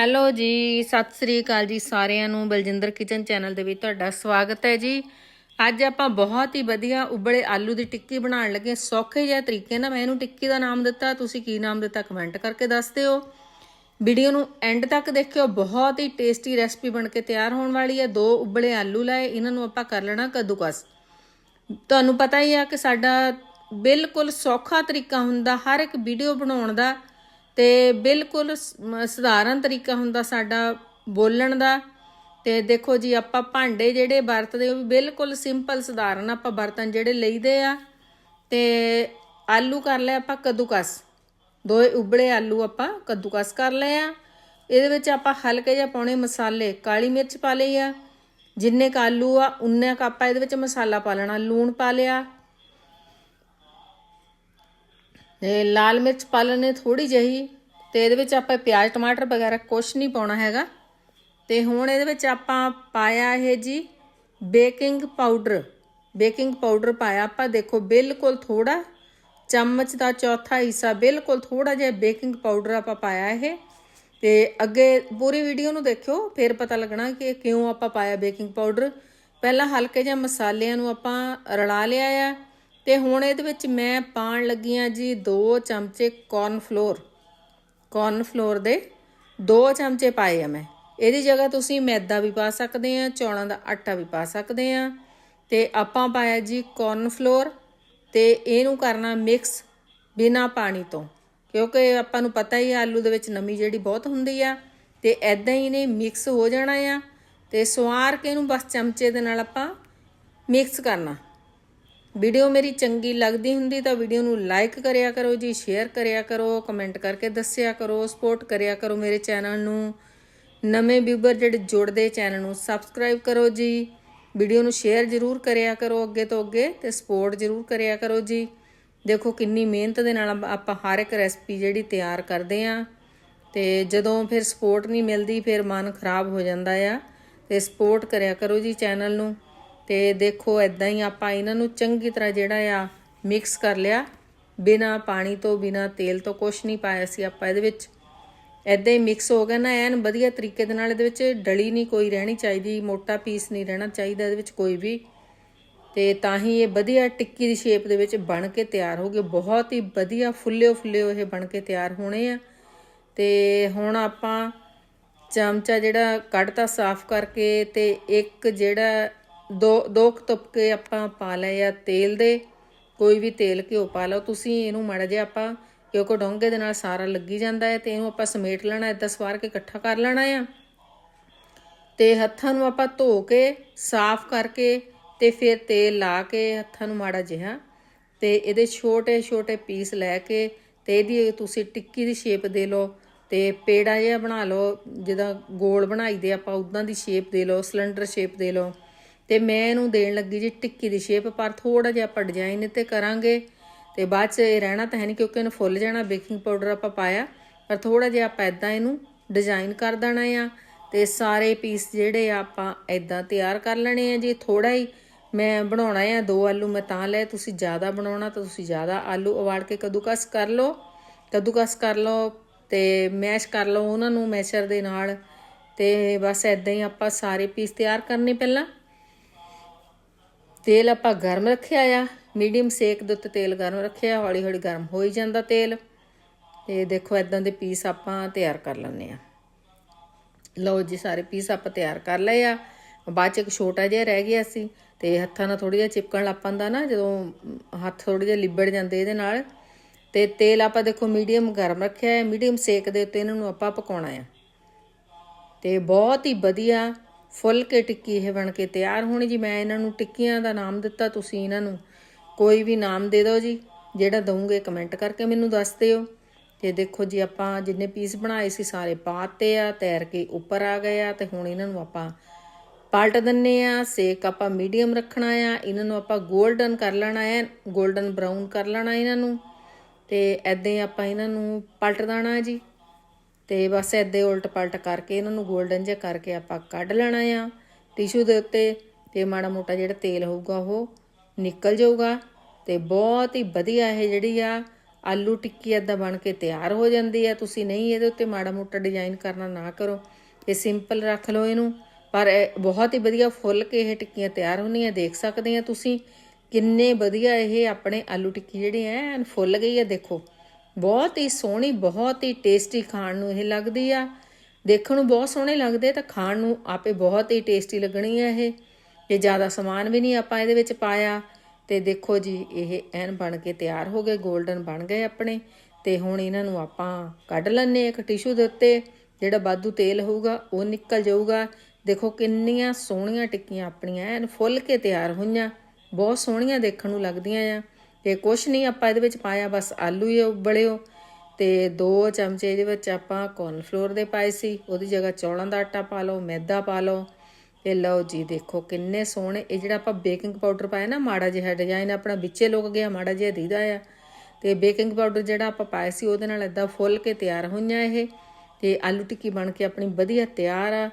Hello ਜੀ, ਸਤਿ ਸ੍ਰੀ ਅਕਾਲ ਜੀ ਸਾਰਿਆਂ ਨੂੰ, ਬਲਜਿੰਦਰ ਕਿਚਨ ਚੈਨਲ ਦੇ ਵਿੱਚ ਤੁਹਾਡਾ ਸਵਾਗਤ ਹੈ ਜੀ। ਅੱਜ ਆਪਾਂ ਬਹੁਤ ਹੀ ਵਧੀਆ ਉਬਲੇ ਆਲੂ ਦੀ ਟਿੱਕੀ ਬਣਾਉਣ ਲੱਗੇ ਸੌਖੇ ਜਿਹੇ ਤਰੀਕੇ ਨਾਲ ਮੈਂ ਇਹਨੂੰ ਟਿੱਕੀ ਦਾ ਨਾਮ ਦਿੱਤਾ। ਤੁਸੀਂ ਕੀ ਨਾਮ ਦਿੱਤਾ ਕਮੈਂਟ ਕਰਕੇ ਦੱਸ ਦਿਓ। ਵੀਡੀਓ ਨੂੰ ਐਂਡ ਤੱਕ ਦੇਖਿਓ। ਬਹੁਤ ਹੀ ਟੇਸਟੀ ਰੈਸਪੀ ਬਣ ਕੇ ਤਿਆਰ ਹੋਣ ਵਾਲੀ ਹੈ। ਦੋ ਉਬਲੇ ਆਲੂ ਲਾਏ, ਇਹਨਾਂ ਨੂੰ ਆਪਾਂ ਕਰ ਲੈਣਾ ਕੱਦੂਕਸ। ਤੁਹਾਨੂੰ ਪਤਾ ਹੀ ਆ ਕਿ ਸਾਡਾ ਬਿਲਕੁਲ ਸੌਖਾ ਤਰੀਕਾ ਹੁੰਦਾ, ਹਰ ਇੱਕ ਵੀਡੀਓ ਬਣਾਉਣ ਦਾ। ਤੇ ਬਿਲਕੁਲ ਸਧਾਰਨ ਤਰੀਕਾ ਹੁੰਦਾ ਸਾਡਾ ਬੋਲਣ ਦਾ। ਤੇ ਦੇਖੋ ਜੀ, ਆਪਾਂ ਭਾਂਡੇ ਜਿਹੜੇ ਵਰਤਦੇ ਉਹ ਵੀ ਬਿਲਕੁਲ ਸਿੰਪਲ, ਸਧਾਰਨ ਆਪਾਂ ਬਰਤਨ ਜਿਹੜੇ ਲਈਦੇ ਆ। ਤੇ ਆਲੂ ਕਰ ਲਿਆ ਆਪਾਂ ਕੱਦੂਕਸ। ਦੋ ਉਬਲੇ ਆਲੂ ਆਪਾਂ ਕੱਦੂਕਸ ਕਰ ਲਏ ਆ। ਇਹਦੇ ਵਿੱਚ ਆਪਾਂ ਹਲਕੇ ਜਿਹਾ ਪਾਉਣੇ ਮਸਾਲੇ, ਕਾਲੀ ਮਿਰਚ ਪਾ ਲਈ ਆ। ਜਿੰਨੇ ਕੁ ਆਲੂ ਆ ਉਨੇ ਕੁ ਆਪਾਂ ਇਹਦੇ ਵਿੱਚ ਮਸਾਲਾ ਪਾ ਲੈਣਾ, ਲੂਣ ਪਾ ਲਿਆ। ਤੇ ਲਾਲ ਮਿਰਚ ਪਾ ਲੈਣੇ ਥੋੜੀ ਜਿਹੀ ਤੇ ਇਹਦੇ ਵਿੱਚ ਆਪਾਂ ਪਿਆਜ਼, ਟਮਾਟਰ ਵਗੈਰਾ ਕੁਛ ਨਹੀਂ ਪਾਉਣਾ ਹੈਗਾ। ਤੇ ਹੁਣ ਇਹਦੇ ਵਿੱਚ ਆਪਾਂ ਪਾਇਆ ਇਹ ਜੀ ਬੇਕਿੰਗ ਪਾਊਡਰ। ਬੇਕਿੰਗ ਪਾਊਡਰ ਪਾਇਆ ਆਪਾਂ, ਦੇਖੋ ਬਿਲਕੁਲ ਥੋੜਾ ਚਮਚ ਦਾ ਚੌਥਾ ਹਿੱਸਾ, ਬਿਲਕੁਲ ਥੋੜਾ ਜਿਹਾ ਬੇਕਿੰਗ ਪਾਊਡਰ ਆਪਾਂ ਪਾਇਆ ਇਹ। ਤੇ ਅੱਗੇ ਪੂਰੀ ਵੀਡੀਓ ਨੂੰ ਦੇਖਿਓ, ਫਿਰ ਪਤਾ ਲੱਗਣਾ ਕਿ ਕਿਉਂ ਆਪਾਂ ਪਾਇਆ ਬੇਕਿੰਗ ਪਾਊਡਰ। ਪਹਿਲਾਂ ਹਲਕੇ ਜਿਹੇ ਮਸਾਲਿਆਂ ਨੂੰ ਆਪਾਂ ਰਲਾ ਲਿਆ ਆ। ਤੇ ਹੁਣ ਇਹਦੇ ਵਿੱਚ ਮੈਂ ਪਾਣ ਲੱਗੀ ਆ ਜੀ 2 ਚਮਚੇ ਕੌਰਨ ਫਲੋਰ ਕੌਰਨ ਫਲੋਰ ਦੇ 2 ਚਮਚੇ ਪਾਏ ਆ ਮੈਂ। ਇਹਦੀ ਜਗ੍ਹਾ ਤੁਸੀਂ ਮੈਦਾ ਵੀ ਪਾ ਸਕਦੇ ਆ, ਚੌਲਾਂ ਦਾ ਆਟਾ ਵੀ ਪਾ ਸਕਦੇ ਆ। ਤੇ ਆਪਾਂ ਪਾਇਆ ਜੀ ਕੌਰਨ ਫਲੋਰ ਤੇ ਇਹਨੂੰ ਕਰਨਾ ਮਿਕਸ ਬਿਨਾ ਪਾਣੀ ਤੋਂ। ਕਿਉਂਕਿ ਆਪਾਂ ਨੂੰ ਪਤਾ ਹੀ ਆਲੂ ਦੇ ਵਿੱਚ ਨਮੀ ਜਿਹੜੀ ਬਹੁਤ ਹੁੰਦੀ ਆ, ਤੇ ਐਦਾਂ ਹੀ ਨੇ ਮਿਕਸ ਹੋ ਜਾਣਾ ਆ। ਤੇ ਸਵਾਰ ਕੇ ਇਹਨੂੰ ਬਸ ਚਮਚੇ ਦੇ ਨਾਲ ਆਪਾਂ ਮਿਕਸ ਕਰਨਾ। ਵੀਡੀਓ ਮੇਰੀ ਚੰਗੀ ਲੱਗਦੀ ਹੁੰਦੀ ਤਾਂ ਵੀਡੀਓ ਨੂੰ ਲਾਈਕ ਕਰਿਆ ਕਰੋ ਜੀ ਸ਼ੇਅਰ ਕਰਿਆ ਕਰੋ ਕਮੈਂਟ ਕਰਕੇ ਦੱਸਿਆ ਕਰੋ ਸਪੋਰਟ ਕਰਿਆ ਕਰੋ ਮੇਰੇ ਚੈਨਲ ਨੂੰ। ਨਵੇਂ ਵਿਊਅਰ ਜਿਹੜੇ ਜੁੜਦੇ ਚੈਨਲ ਨੂੰ ਸਬਸਕ੍ਰਾਈਬ ਕਰੋ ਜੀ। ਵੀਡੀਓ ਨੂੰ ਸ਼ੇਅਰ ਜ਼ਰੂਰ ਕਰਿਆ ਕਰੋ ਅੱਗੇ ਤੋਂ ਅੱਗੇ ਤੇ ਸਪੋਰਟ ਜ਼ਰੂਰ ਕਰਿਆ ਕਰੋ ਜੀ। ਦੇਖੋ ਕਿੰਨੀ ਮਿਹਨਤ ਦੇ ਨਾਲ ਆਪਾਂ ਹਰ ਇੱਕ ਰੈਸਪੀ ਜਿਹੜੀ ਤਿਆਰ ਕਰਦੇ ਆਂ। ਤੇ ਜਦੋਂ ਫਿਰ ਸਪੋਰਟ ਨਹੀਂ ਮਿਲਦੀ, ਫਿਰ ਮਨ ਖਰਾਬ ਹੋ ਜਾਂਦਾ ਆ। ਤੇ ਸਪੋਰਟ ਕਰਿਆ ਕਰੋ ਜੀ ਚੈਨਲ ਨੂੰ। ਤੇ ਦੇਖੋ ਐਦਾਂ ਹੀ ਆਪਾਂ ਇਹਨਾਂ ਨੂੰ ਚੰਗੀ ਤਰ੍ਹਾਂ ਜਿਹੜਾ ਆ ਮਿਕਸ ਕਰ ਲਿਆ। ਬਿਨਾ ਪਾਣੀ ਤੋਂ, ਬਿਨਾ ਤੇਲ ਤੋਂ ਕੁਝ ਨਹੀਂ ਪਾਇਆ ਸੀ ਆਪਾਂ ਇਹਦੇ ਵਿੱਚ। ਐਦਾਂ ਹੀ ਮਿਕਸ ਹੋ ਗਿਆ ਨਾ, ਐਨ ਵਧੀਆ ਤਰੀਕੇ ਦੇ ਨਾਲ ਇਹਦੇ ਵਿੱਚ ਡਲੀ ਨਹੀਂ ਕੋਈ ਰਹਿਣੀ ਚਾਹੀਦੀ, ਮੋਟਾ ਪੀਸ ਨਹੀਂ ਰਹਿਣਾ ਚਾਹੀਦਾ ਇਹਦੇ ਵਿੱਚ ਕੋਈ ਵੀ। ਤੇ ਤਾਂ ਹੀ ਇਹ ਵਧੀਆ ਟਿੱਕੀ ਦੀ ਸ਼ੇਪ ਦੇ ਵਿੱਚ ਬਣ ਕੇ ਤਿਆਰ ਹੋ ਗਏ। ਬਹੁਤ ਹੀ ਵਧੀਆ ਫੁੱਲਿਓ ਫੁੱਲਿਓ ਇਹ ਬਣ ਕੇ ਤਿਆਰ ਹੋਣੇ ਆ। ਤੇ ਹੁਣ ਆਪਾਂ ਚਮਚਾ ਜਿਹੜਾ ਕੱਢਤਾ ਸਾਫ਼ ਕਰਕੇ ਤੇ ਇੱਕ ਜਿਹੜਾ ਦੋ ਦੋ ਕੁ ਤੁਪਕੇ ਆਪਾਂ ਪਾ ਲਏ ਆ ਤੇਲ ਦੇ, ਕੋਈ ਵੀ ਤੇਲ ਘਿਓ ਪਾ ਲਓ, ਤੁਸੀਂ ਇਹਨੂੰ ਮਾੜਾ ਜਿਹਾ ਆਪਾਂ ਕਿਉਂਕਿ ਡੋਂਗੇ ਦੇ ਨਾਲ ਸਾਰਾ ਲੱਗੀ ਜਾਂਦਾ ਹੈ ਤੇ ਇਹਨੂੰ ਆਪਾਂ ਸਮੇਟ ਲੈਣਾ ਇਦਾਂ ਸਵਾਰ ਕੇ ਇਕੱਠਾ ਕਰ ਲੈਣਾ ਆ। ਤੇ ਹੱਥਾਂ ਨੂੰ ਆਪਾਂ ਧੋ ਕੇ, ਸਾਫ਼ ਕਰਕੇ ਤੇ ਫਿਰ ਤੇਲ ਲਾ ਕੇ ਹੱਥਾਂ ਨੂੰ ਮਾੜਾ ਜਿਹਾ ਤੇ ਇਹਦੇ ਛੋਟੇ ਛੋਟੇ ਪੀਸ ਲੈ ਕੇ ਤੇ ਇਹਦੀ ਤੁਸੀਂ ਟਿੱਕੀ ਦੀ ਸ਼ੇਪ ਦੇ ਲਓ ਤੇ ਪੇੜਾ ਜਿਹਾ ਬਣਾ ਲਓ ਜਿਹਦਾ ਗੋਲ ਬਣਾਈਦੇ ਆਪਾਂ ਉਦਾਂ ਦੀ ਸ਼ੇਪ ਦੇ ਲਓ, ਸਿਲੰਡਰ ਸ਼ੇਪ ਦੇ ਲਓ। ਤੇ ਮੈਂ ਇਹਨੂੰ ਦੇਣ ਲੱਗੀ ਜੀ ਟਿੱਕੀ ਦੀ ਸ਼ੇਪ ਪਰ ਥੋੜਾ ਜਿਹਾ ਆਪਾਂ ਡਿਜ਼ਾਈਨ ਤੇ ਕਰਾਂਗੇ। ਤੇ ਬਾਅਦ ਚ ਇਹ ਰਹਿਣਾ ਤਾਂ ਹੈ ਨਹੀਂ ਕਿਉਂਕਿ ਇਹਨੂੰ ਫੁੱਲ ਜਾਣਾ ਬੇਕਿੰਗ ਪਾਊਡਰ ਆਪਾਂ ਪਾਇਆ। ਪਰ ਥੋੜਾ ਜਿਹਾ ਆਪਾਂ ਇਦਾਂ ਇਹਨੂੰ ਡਿਜ਼ਾਈਨ ਕਰ ਦੇਣਾ ਆ। ਤੇ ਸਾਰੇ ਪੀਸ ਜਿਹੜੇ ਆ ਆਪਾਂ ਇਦਾਂ ਤਿਆਰ ਕਰ ਲੈਣੇ ਆ ਜੀ। ਥੋੜਾ ਹੀ ਮੈਂ ਬਣਾਉਣਾ ਆ ਦੋ ਆਲੂ, ਮੈਂ ਤਾਂ ਲੈ, ਤੁਸੀਂ ਜ਼ਿਆਦਾ ਬਣਾਉਣਾ ਤਾਂ ਤੁਸੀਂ ਜ਼ਿਆਦਾ ਆਲੂ ਉਬਾਲ ਕੇ ਕੱਦੂਕਸ ਕਰ ਲਓ। ਕੱਦੂਕਸ ਕਰ ਲਓ ਤੇ ਮੈਸ਼ ਕਰ ਲਓ ਉਹਨਾਂ ਨੂੰ ਮੈਸ਼ਰ ਦੇ ਨਾਲ। ਤੇ ਬਸ ਇਦਾਂ ਹੀ ਆਪਾਂ ਸਾਰੇ ਪੀਸ ਤਿਆਰ ਕਰਨੇ ਪਹਿਲਾਂ। ਤੇਲ ਆਪਾਂ ਗਰਮ ਰੱਖਿਆ ਆ, ਮੀਡੀਅਮ ਸੇਕ ਦੇ ਉੱਤੇ ਤੇਲ ਗਰਮ ਰੱਖਿਆ ਹੌਲੀ ਹੌਲੀ ਗਰਮ ਹੋ ਹੀ ਜਾਂਦਾ ਤੇਲ। ਤੇ ਦੇਖੋ ਇਦਾਂ ਦੇ ਪੀਸ ਆਪਾਂ ਤਿਆਰ ਕਰ ਲੈਂਦੇ ਆ। ਲਓ ਜੀ, ਸਾਰੇ ਪੀਸ ਆਪਾਂ ਤਿਆਰ ਕਰ ਲਏ ਆ। ਬਾਅਦ ਚ ਇੱਕ ਛੋਟਾ ਜਿਹਾ ਰਹਿ ਗਿਆ ਸੀ, ਤੇ ਹੱਥਾਂ ਨਾਲ ਥੋੜੀ ਜਿਹਾ ਚਿਪਕਣ ਲੱਗ ਪੈਂਦਾ ਨਾ, ਜਦੋਂ ਹੱਥ ਥੋੜੀ ਜਿਹਾ ਲਿਬੜ ਜਾਂਦੇ ਇਹਦੇ ਨਾਲ। ਤੇ ਤੇਲ ਆਪਾਂ ਦੇਖੋ ਮੀਡੀਅਮ ਗਰਮ ਰੱਖਿਆ ਹੈ ਮੀਡੀਅਮ ਸੇਕ ਦੇ ਉੱਤੇ ਇਹਨਾਂ ਨੂੰ ਆਪਾਂ ਪਕਾਉਣਾ ਆ। ਤੇ ਬਹੁਤ ਹੀ ਵਧੀਆ ਫੁੱਲ ਕੇ ਟਿੱਕੀ ਇਹ ਬਣ ਕੇ ਤਿਆਰ ਹੋਣੀ ਜੀ। ਮੈਂ ਇਹਨਾਂ ਨੂੰ ਟਿੱਕੀਆਂ ਦਾ ਨਾਮ ਦਿੱਤਾ, ਤੁਸੀਂ ਇਹਨਾਂ ਨੂੰ ਕੋਈ ਵੀ ਨਾਮ ਦੇ ਦਿਓ ਜੀ। ਜਿਹੜਾ ਦਵੋਗੇ ਕਮੈਂਟ ਕਰਕੇ ਮੈਨੂੰ ਦੱਸ ਦਿਓ। ਤੇ ਦੇਖੋ ਜੀ, ਆਪਾਂ ਜਿੰਨੇ ਪੀਸ ਬਣਾਏ ਸੀ, ਸਾਰੇ ਪਾਤੇ ਆ, ਤੈਰ ਕੇ ਉੱਪਰ ਆ ਗਏ ਆ, ਤੇ ਹੁਣ ਇਹਨਾਂ ਨੂੰ ਆਪਾਂ ਪਲਟ ਦਿੰਨੇ ਆ। ਸੇਕ ਆਪਾਂ ਮੀਡੀਅਮ ਰੱਖਣਾ ਆ। ਇਹਨਾਂ ਨੂੰ ਆਪਾਂ 골ਡਨ ਕਰ ਲੈਣਾ ਹੈ 골ਡਨ ਬਰਾਊਨ ਕਰ ਲੈਣਾ ਇਹਨਾਂ ਨੂੰ। ਤੇ ਐਦਾਂ ਹੀ ਆਪਾਂ ਇਹਨਾਂ ਨੂੰ ਪਲਟ ਦੇਣਾ ਜੀ। ਤੇ ਬਸ ਐਦਾਂ ਉਲਟ ਪਲਟ ਕਰਕੇ ਇਹਨਾਂ ਨੂੰ 골ਡਨ ਜਿਹਾ ਕਰਕੇ ਆਪਾਂ ਕੱਢ ਲੈਣਾ ਆ ਟਿਸ਼ੂ ਦੇ ਉੱਤੇ ਤੇ ਮਾੜਾ ਮੋਟਾ ਜਿਹੜਾ ਤੇਲ ਹੋਊਗਾ ਉਹ ਨਿਕਲ ਜਾਊਗਾ ਤੇ ਬਹੁਤ ਹੀ ਵਧੀਆ ਇਹ ਜਿਹੜੀ ਆ ਆਲੂ ਟਿੱਕੀ ਏਦਾਂ ਬਣ ਕੇ ਤਿਆਰ ਹੋ ਜਾਂਦੀ ਆ। ਤੁਸੀਂ ਨਹੀਂ ਇਹਦੇ ਉੱਤੇ ਮਾੜਾ ਮੋਟਾ ਡਿਜ਼ਾਈਨ ਕਰਨਾ ਨਾ ਕਰੋ। ਇਹ ਸਿੰਪਲ ਰੱਖ ਲਓ ਇਹਨੂੰ। ਪਰ ਬਹੁਤ ਹੀ ਵਧੀਆ ਫੁੱਲ ਕੇ ਇਹ ਟਿੱਕੀਆਂ ਤਿਆਰ ਹੁੰਦੀਆਂ, ਦੇਖ ਸਕਦੇ ਆ ਤੁਸੀਂ। ਕਿੰਨੇ ਵਧੀਆ ਇਹ ਆਪਣੇ ਆਲੂ ਟਿੱਕੀ ਜਿਹੜੇ ਐਨ ਫੁੱਲ ਗਈ ਆ, ਦੇਖੋ। ਬਹੁਤ ਹੀ ਸੋਹਣੀ, ਬਹੁਤ ਹੀ ਟੇਸਟੀ ਖਾਣ ਨੂੰ ਇਹ ਲੱਗਦੀ ਆ। ਦੇਖਣ ਨੂੰ ਬਹੁਤ ਸੋਹਣੇ ਲੱਗਦੇ ਤਾਂ ਖਾਣ ਨੂੰ ਆਪੇ ਬਹੁਤ ਹੀ ਟੇਸਟੀ ਲੱਗਣੀ ਆ ਇਹ। ਇਹ ਜ਼ਿਆਦਾ ਸਮਾਨ ਵੀ ਨਹੀਂ ਆਪਾਂ ਇਹਦੇ ਵਿੱਚ ਪਾਇਆ, ਤੇ ਦੇਖੋ ਜੀ, ਇਹ ਐਨ ਬਣ ਕੇ ਤਿਆਰ ਹੋ ਗਏ 골ਡਨ ਬਣ ਗਏ ਆਪਣੇ। ਤੇ ਹੁਣ ਇਹਨਾਂ ਨੂੰ ਆਪਾਂ ਕੱਢ ਲੈਣੇ ਇੱਕ ਟਿਸ਼ੂ ਦੇ ਉੱਤੇ, ਜਿਹੜਾ ਬਾਦੂ ਤੇਲ ਹੋਊਗਾ, ਉਹ ਨਿਕਲ ਜਾਊਗਾ। ਦੇਖੋ ਕਿੰਨੀਆਂ ਸੋਹਣੀਆਂ ਟਿੱਕੀਆਂ ਆਪਣੀਆਂ ਐਨ ਫੁੱਲ ਕੇ ਤਿਆਰ ਹੋਈਆਂ, ਬਹੁਤ ਸੋਹਣੀਆਂ ਦੇਖਣ ਨੂੰ ਲੱਗਦੀਆਂ ਆ। ਤੇ ਕੁਛ ਨਹੀਂ, ਆਪਾਂ ਇਹਦੇ ਵਿੱਚ ਪਾਇਆ ਬਸ ਆਲੂ ਹੀ ਉਬਲਿਓ ਤੇ ਦੋ ਚਮਚੇ ਇਹਦੇ ਵਿੱਚ ਆਪਾਂ ਕੌਰਨਫਲੋਰ ਦੇ ਪਾਏ ਸੀ, ਉਹਦੀ ਜਗ੍ਹਾ ਚੌਲਾਂ ਦਾ ਆਟਾ ਪਾ ਲਓ, ਮੈਦਾ ਪਾ ਲਓ ਤੇ ਲਓ ਜੀ ਦੇਖੋ ਕਿੰਨੇ ਸੋਹਣੇ, ਇਹ ਜਿਹੜਾ ਆਪਾਂ ਬੇਕਿੰਗ ਪਾਊਡਰ ਪਾਇਆ ਨਾ ਮਾੜਾ ਜਿਹਾ ਡਿਜ਼ਾਈਨ ਆਪਣਾ ਵਿੱਚੇ ਲੁਕ ਗਿਆ, ਮਾੜਾ ਜਿਹਾ ਦੀਦਾ ਆ ਤੇ ਬੇਕਿੰਗ ਪਾਊਡਰ ਜਿਹੜਾ ਆਪਾਂ ਪਾਇਆ ਸੀ ਉਹਦੇ ਨਾਲ ਇਦਾਂ ਫੁੱਲ ਕੇ ਤਿਆਰ ਹੋਈਆਂ ਇਹ ਤੇ ਆਲੂ ਟਿੱਕੀ ਬਣ ਕੇ ਆਪਣੀ ਵਧੀਆ ਤਿਆਰ ਆ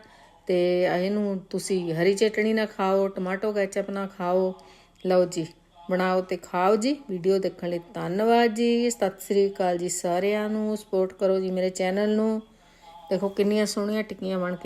ਤੇ ਇਹਨੂੰ ਤੁਸੀਂ ਹਰੀ ਚਟਣੀ ਨਾਲ ਖਾਓ, ਟਮਾਟੋ ਕੈਚਪ ਨਾਲ ਖਾਓ, ਲਓ ਜੀ। ਬਣਾਓ ਤੇ ਖਾਓ ਜੀ। ਵੀਡੀਓ ਦੇਖਣ ਲਈ ਧੰਨਵਾਦ ਜੀ। ਸਤਿ ਸ੍ਰੀ ਅਕਾਲ ਜੀ ਸਾਰਿਆਂ ਨੂੰ। ਸਪੋਰਟ ਕਰੋ ਜੀ ਮੇਰੇ ਚੈਨਲ ਨੂੰ। ਦੇਖੋ ਕਿੰਨੀਆਂ ਸੋਹਣੀਆਂ ਟਿੱਕੀਆਂ ਬਣ ਕੇ